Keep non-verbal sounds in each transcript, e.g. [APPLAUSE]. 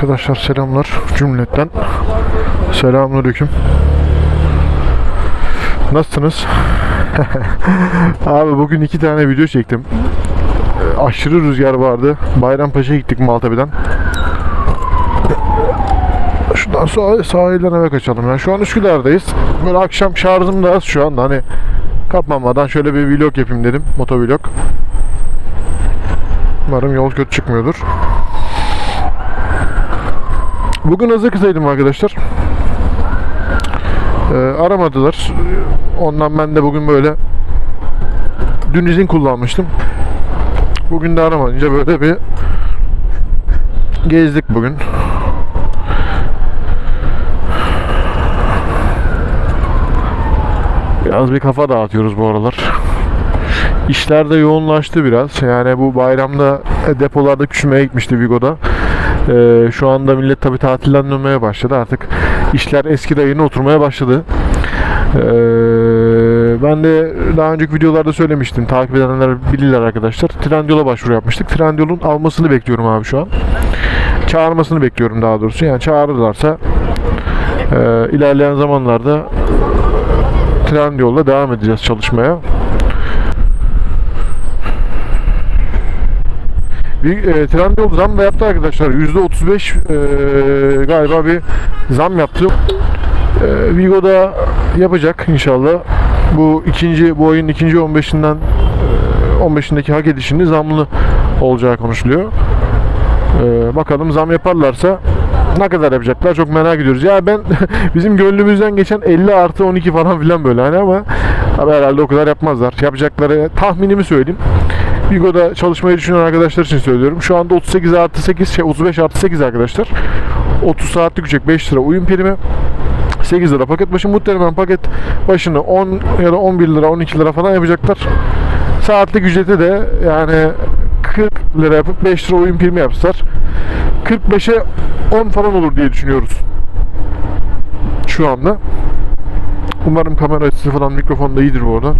Arkadaşlar selamlar cümletten. Selamünaleyküm. Nasılsınız? [LAUGHS] Abi bugün iki tane video çektim. Ee, Aşırı rüzgar vardı. Bayrampaşa'ya gittik Maltepe'den. Şuradan sah sahilden eve kaçalım. Yani şu an Üsküdar'dayız. Böyle akşam şarjım da az şu anda. Hani kapmamadan şöyle bir vlog yapayım dedim. Motovlog. Umarım yol kötü çıkmıyordur. Bugün hazır kısaydım arkadaşlar. Ee, aramadılar. Ondan ben de bugün böyle dün izin kullanmıştım. Bugün de aramayınca böyle bir gezdik bugün. Biraz bir kafa dağıtıyoruz bu aralar. İşler de yoğunlaştı biraz. Yani bu bayramda depolarda küçülmeye gitmişti Vigo'da. Ee, şu anda millet tabi tatilden dönmeye başladı. Artık işler eski rayına oturmaya başladı. Ee, ben de daha önceki videolarda söylemiştim. Takip edenler bilirler arkadaşlar. Trendyol'a başvuru yapmıştık. Trendyol'un almasını bekliyorum abi şu an. Çağırmasını bekliyorum daha doğrusu. Yani çağırırlarsa e, ilerleyen zamanlarda Trendyol'la devam edeceğiz çalışmaya. Bir e, Trendyol zam da yaptı arkadaşlar. %35 e, galiba bir zam yaptı. E, Vigo'da yapacak inşallah. Bu ikinci bu ayın ikinci 15'inden e, 15'indeki hak edişinde zamlı olacağı konuşuluyor. E, bakalım zam yaparlarsa ne kadar yapacaklar çok merak ediyoruz. Ya ben [LAUGHS] bizim gönlümüzden geçen 50 artı 12 falan filan böyle hani ama abi herhalde o kadar yapmazlar. Yapacakları tahminimi söyleyeyim. Vigo'da çalışmayı düşünen arkadaşlar için söylüyorum. Şu anda 38 artı 8, şey 35 artı 8 arkadaşlar. 30 saatlik ücret 5 lira uyum primi. 8 lira paket başı muhtemelen paket başını 10 ya da 11 lira 12 lira falan yapacaklar. Saatlik ücreti de yani 40 lira yapıp 5 lira oyun primi yapsalar 45'e 10 falan olur diye düşünüyoruz. Şu anda. Umarım kamera açısı falan mikrofon da iyidir bu arada.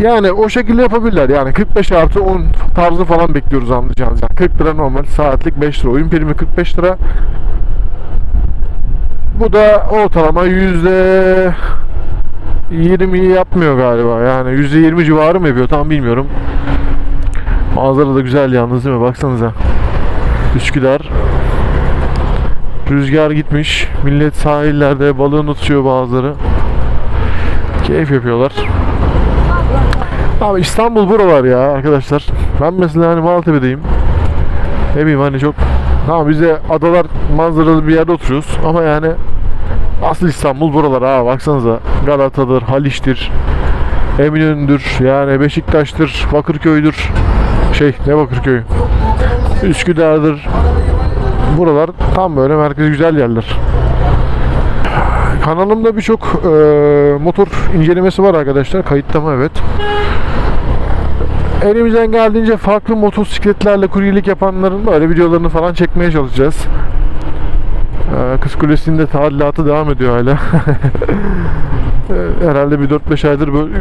Yani o şekilde yapabilirler. Yani 45 artı 10 tarzı falan bekliyoruz anlayacağınız. Yani 40 lira normal saatlik 5 lira. Oyun primi 45 lira. Bu da ortalama yüzde 20 yapmıyor galiba. Yani yüzde 20 civarı mı yapıyor tam bilmiyorum. Manzara da güzel yalnız değil mi? Baksanıza. Üsküdar. Rüzgar gitmiş. Millet sahillerde balığını tutuyor bazıları. Keyif yapıyorlar. Abi İstanbul buralar ya arkadaşlar. Ben mesela hani Maltepe'deyim. Ne bileyim hani çok Tamam biz de adalar manzaralı bir yerde oturuyoruz ama yani asıl İstanbul buralar ha baksanıza Galata'dır, Haliç'tir, Eminönü'dür, yani Beşiktaş'tır, Bakırköy'dür. Şey ne Bakırköy? Üsküdar'dır. Buralar tam böyle merkez güzel yerler. Kanalımda birçok e, motor incelemesi var arkadaşlar. Kayıtta mı? Evet. Elimizden geldiğince farklı motosikletlerle kuryelik yapanların böyle videolarını falan çekmeye çalışacağız. Ee, Kız Kulesi'nde tadilatı devam ediyor hala. [LAUGHS] Ee, Herhalde bir 4-5 aydır böyle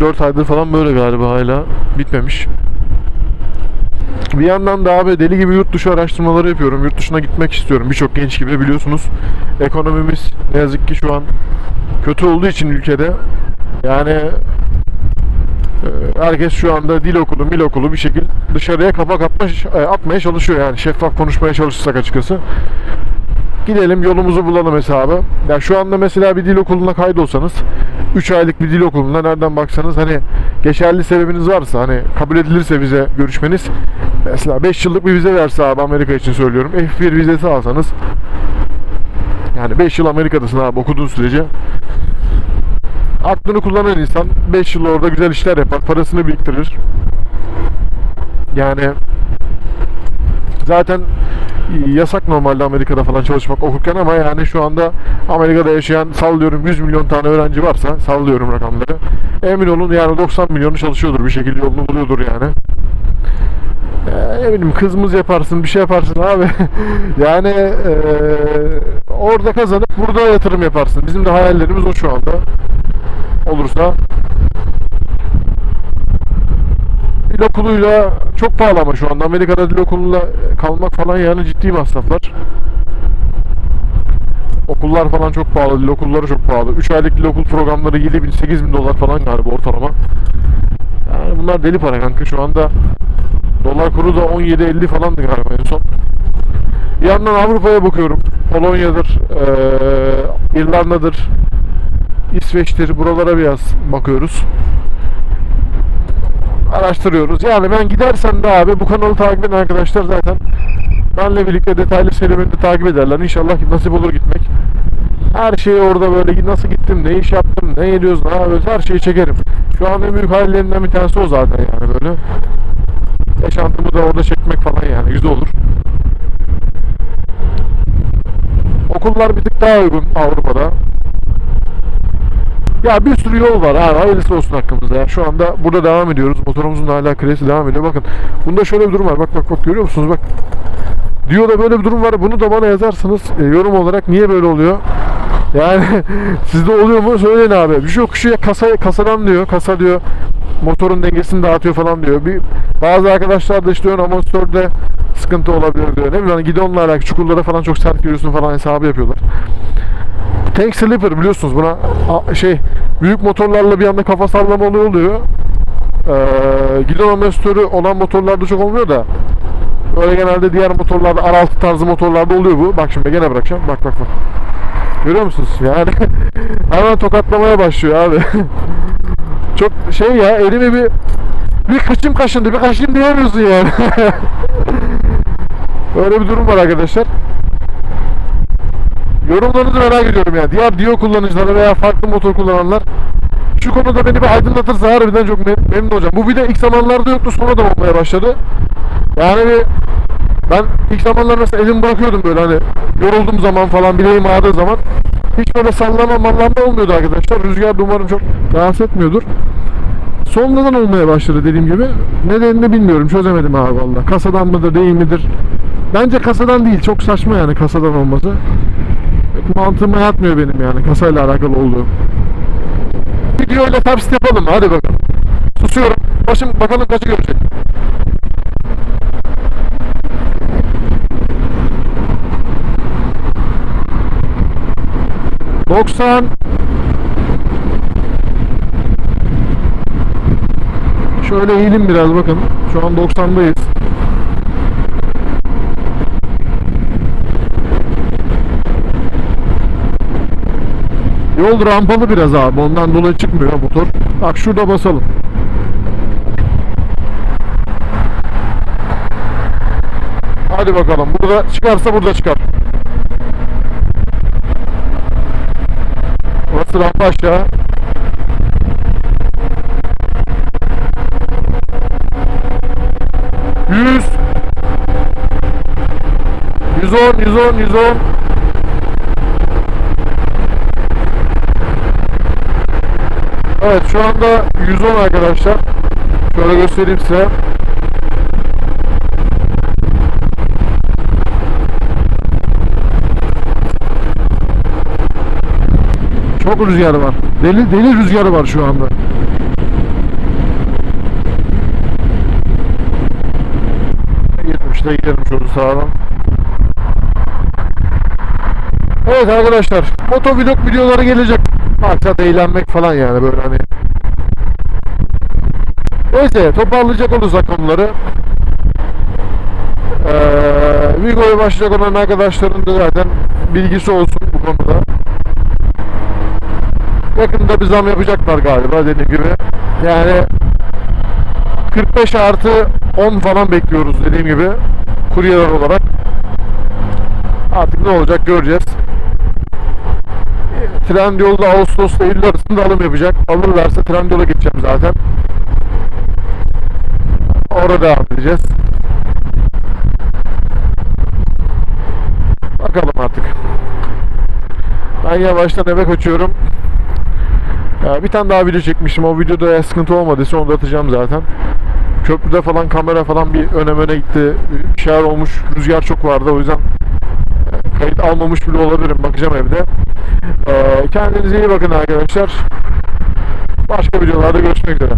4 aydır falan böyle galiba hala bitmemiş. Bir yandan da abi deli gibi yurt dışı araştırmaları yapıyorum. Yurt dışına gitmek istiyorum. Birçok genç gibi biliyorsunuz. Ekonomimiz ne yazık ki şu an kötü olduğu için ülkede yani herkes şu anda dil okulu, mil okulu bir şekilde dışarıya kapak atma, e, atmaya çalışıyor yani şeffaf konuşmaya çalışırsak açıkçası. Gidelim yolumuzu bulalım hesabı. Ya şu anda mesela bir dil okuluna kaydolsanız 3 aylık bir dil okulunda nereden baksanız hani geçerli sebebiniz varsa hani kabul edilirse vize görüşmeniz mesela 5 yıllık bir vize verse abi Amerika için söylüyorum. F1 vizesi alsanız yani 5 yıl Amerika'dasın abi okuduğun sürece aklını kullanan insan 5 yıl orada güzel işler yapar, parasını biriktirir. Yani zaten yasak normalde Amerika'da falan çalışmak okurken ama yani şu anda Amerika'da yaşayan sallıyorum 100 milyon tane öğrenci varsa sallıyorum rakamları. Emin olun yani 90 milyonu çalışıyordur bir şekilde yolunu buluyordur yani. Ee, ne kızımız yaparsın bir şey yaparsın abi. [LAUGHS] yani ee, orada kazanıp burada yatırım yaparsın. Bizim de hayallerimiz o şu anda olursa dil çok pahalı ama şu anda Amerika'da dil okuluyla kalmak falan yani ciddi masraflar. Okullar falan çok pahalı, dil okulları çok pahalı. 3 aylık dil okul programları 7 bin, 8 bin dolar falan galiba ortalama. Yani bunlar deli para kanka şu anda. Dolar kuru da 17.50 falandı galiba en son. Yandan Avrupa'ya bakıyorum. Polonya'dır, eee, İrlanda'dır, İsveç'tir. Buralara biraz bakıyoruz. Araştırıyoruz. Yani ben gidersem de abi bu kanalı takip eden arkadaşlar zaten benle birlikte detaylı serüveni de takip ederler. İnşallah nasip olur gitmek. Her şeyi orada böyle nasıl gittim, ne iş yaptım, ne ediyoruz, ne yapıyoruz her şeyi çekerim. Şu an en büyük hayallerinden bir tanesi o zaten yani böyle. Yaşantımı da orada çekmek falan yani güzel olur. Okullar bir tık daha uygun Avrupa'da. Ya bir sürü yol var abi hayırlısı olsun hakkımızda ya. Şu anda burada devam ediyoruz. Motorumuzun da hala kresi devam ediyor. Bakın bunda şöyle bir durum var. Bak bak bak görüyor musunuz bak. Diyor da böyle bir durum var. Bunu da bana yazarsınız e, yorum olarak niye böyle oluyor? Yani [LAUGHS] sizde oluyor mu? Söyleyin abi. Bir şey yok. Şu kasa, kasadan diyor. Kasa diyor. Motorun dengesini dağıtıyor falan diyor. Bir, bazı arkadaşlar da işte diyor amortisörde sıkıntı olabilir diyor. Ne bileyim hani gidonla alakalı çukurlara falan çok sert giriyorsun falan hesabı yapıyorlar. Tank slipper biliyorsunuz buna şey büyük motorlarla bir anda kafa sallama oluyor oluyor. Ee, gidon amortisörü olan motorlarda çok olmuyor da Böyle genelde diğer motorlarda R6 tarzı motorlarda oluyor bu. Bak şimdi gene bırakacağım. Bak bak bak. Görüyor musunuz? Yani [LAUGHS] hemen tokatlamaya başlıyor abi. [LAUGHS] Çok şey ya elimi bir bir kıçım kaşındı bir kaşıyım diyemiyorsun yani. [LAUGHS] Böyle bir durum var arkadaşlar. Yorumlarınızı merak ediyorum yani. Diğer Dio kullanıcıları veya farklı motor kullananlar şu konuda beni bir aydınlatırsa harbiden çok mem- memnun olacağım. Bu bir de ilk zamanlarda yoktu sonradan olmaya başladı. Yani bir ben ilk zamanlar mesela elimi bırakıyordum böyle hani yorulduğum zaman falan bileğim ağrıdığı zaman hiç böyle sallama mallama olmuyordu arkadaşlar. Rüzgar da umarım çok rahatsız etmiyordur. Sonradan olmaya başladı dediğim gibi. Nedenini bilmiyorum çözemedim abi valla. Kasadan mıdır değil midir? Bence kasadan değil çok saçma yani kasadan olması. Mantığıma yatmıyor benim yani kasayla alakalı olduğu. Videoyla ters yapalım? Hadi bakalım. Susuyorum. Başım bakalım kaçı görecek. Doksan. Şöyle eğilim biraz bakın. Şu an 90'dayız. Yol rampalı biraz abi. Ondan dolayı çıkmıyor motor. Bak şurada basalım. Hadi bakalım. Burada çıkarsa burada çıkar. Burası rampa aşağı. Yüz. Yüz on, yüz on, yüz on. Evet şu anda 110 arkadaşlar. Şöyle göstereyim size. Çok rüzgar var. Deli deli rüzgarı var şu anda. Gitmiş de gidelim şöyle sağdan. Evet arkadaşlar, motovlog videoları gelecek. Maksat eğlenmek falan yani böyle hani. Neyse toparlayacak olursak konuları. Ee, Vigo'ya başlayacak olan arkadaşların da zaten bilgisi olsun bu konuda. Yakında bir zam yapacaklar galiba dediğim gibi. Yani 45 artı 10 falan bekliyoruz dediğim gibi. Kuryeler olarak. Artık ne olacak göreceğiz. Trendyol'da Ağustos'ta Eylül arasında alım yapacak. Alırlarsa Trendyol'a geçeceğim zaten. Orada devam edeceğiz. Bakalım artık. Ben yavaştan eve kaçıyorum. Ya bir tane daha video çekmiştim. O videoda sıkıntı olmadıysa onu da atacağım zaten. Köprüde falan kamera falan bir öne öne gitti. Bir şeyler olmuş. Rüzgar çok vardı. O yüzden e, kayıt almamış bile olabilirim. Bakacağım evde. Ee, kendinize iyi bakın arkadaşlar. Başka videolarda görüşmek üzere.